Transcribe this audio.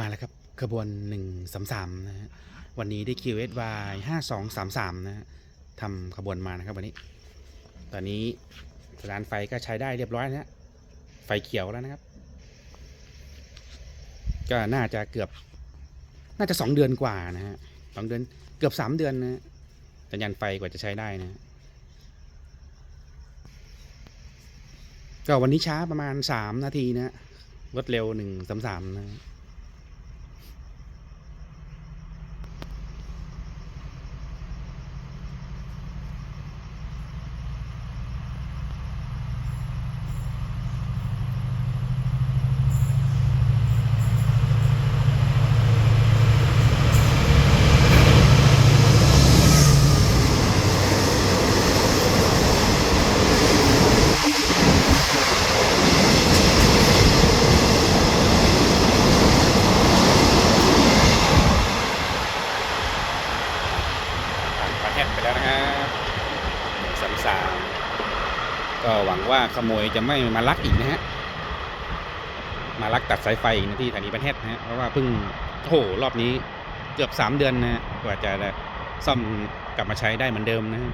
มาแล้วครับขบวนหนึ่งสามสามนะฮะวันนี้ได้ QSY ห้าสองสามสามนะฮะทำขบวนมานะครับวันนี้ ตอนนี้สถานไฟก็ใช้ได้เรียบร้อยนะฮะไฟเขียวแล้วนะครับ ก็น่าจะเกือบน่าจะสองเดือนกว่านะฮะสองเดือนเกือบสามเดือนนะสัญญาณไฟกว่าจะใช้ได้นะฮะก็วันนี้ช้าประมาณสามนาทีนะฮะรถเร็วหนึ่ง แฮกไปแล้วนะฮะสามสามก็หวังว่าขโมยจะไม่มาลักอีกนะฮะ มาลักตัดสายไฟอีกนะที่สถานีประเทศนะฮะ เพราะว่าเพิ่งโอ้โหรอบนี้เกือบสามเดือนนะฮะกว่าจะซ่อมกลับมาใช้ได้เหมือนเดิมนะฮะ